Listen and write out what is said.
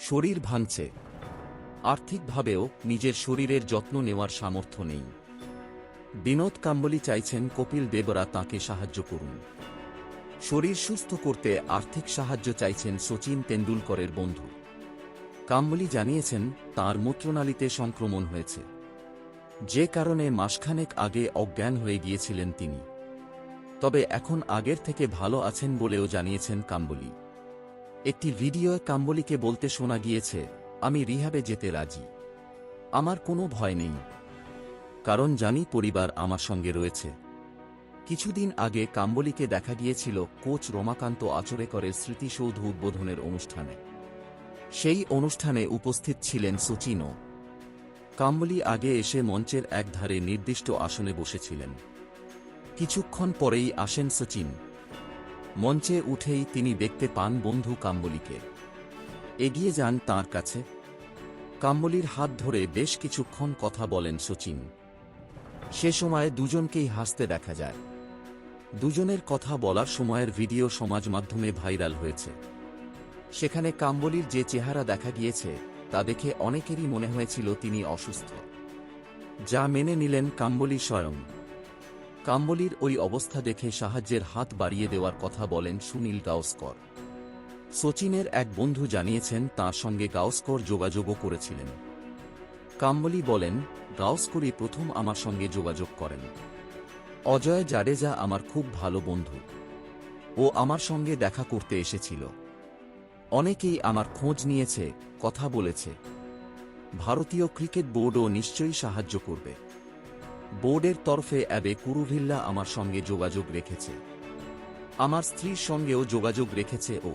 শরীর ভাঙছে। আর্থিকভাবেও নিজের শরীরের যত্ন নেওয়ার সামর্থ্য নেই। বিনোদ কাম্বলি চাইছেন কপিল দেবরা তাকে সাহায্য করুন। শরীর সুস্থ করতে আর্থিক সাহায্য চাইছেন সচিন তেন্ডুলকরের বন্ধু। কাম্বলি জানিয়েছেন, তার মূত্রনালীতে সংক্রমণ হয়েছে। যে কারণে মাসখানেক আগে অজ্ঞান হয়ে গিয়েছিলেন তিনি। তবে এখন আগের থেকে ভালো আছেন বলেও জানিয়েছেন কাম্বলি। একটি ভিডিওয়ে কাম্বলিকে বলতে শোনা গিয়েছে, আমি রিহাবে যেতে রাজি। আমার কোনো ভয় নেই। কারণ জানি পরিবার আমার সঙ্গে রয়েছে। কিছুদিন আগে কাম্বলিকে দেখা গিয়েছিল কোচ রমাকান্ত আচরেকরের স্মৃতিসৌধ উদ্বোধনের অনুষ্ঠানে। সেই অনুষ্ঠানে উপস্থিত ছিলেন সচিনও কাম্বলি আগে এসে মঞ্চের একধারে নির্দিষ্ট আসনে বসেছিলেন। কিছুক্ষণ পরেই আসেন সচিন। মঞ্চে উঠেই তিনি দেখতে পান বন্ধু কাম্বলিকে। এগিয়ে যান তার কাছে। কাম্বলির হাত ধরে বেশ কিছুক্ষণ কথা বলেন সচিন। সে সময় দুজনকেই হাসতে দেখা যায়। দুজনের কথা বলার সময়ের ভিডিও সমাজ মাধ্যমে ভাইরাল হয়েছে। সেখানে কাম্বলির যে চেহারা দেখা গিয়েছে, তা দেখে অনেকেরই মনে হয়েছিল তিনি অসুস্থ। যা মেনে নিলেন কাম্বলি স্বয়ং। কাম্বলির ওই অবস্থা দেখে সাহায্যের হাত বাড়িয়ে দেওয়ার কথা বলেন সুনীল গাওস্কর সচিনের এক বন্ধু জানিয়েছেন, তার সঙ্গে গাওস্কর যোগাযোগও করেছিলেন। কাম্বলি বলেন গাওস্করই প্রথম আমার সঙ্গে যোগাযোগ করেন। অজয় জাডেজা আমার খুব ভালো বন্ধু। ও আমার সঙ্গে দেখা করতে এসেছিল। অনেকেই আমার খোঁজ নিয়েছে, কথা বলেছে। ভারতীয় ক্রিকেট বোর্ডও নিশ্চয়ই সাহায্য করবে। বোর্ডের তরফে অ্যাবে কুরুভিল্লা আমার সঙ্গে যোগাযোগ রেখেছে। আমার স্ত্রীর সঙ্গেও যোগাযোগ রেখেছে ও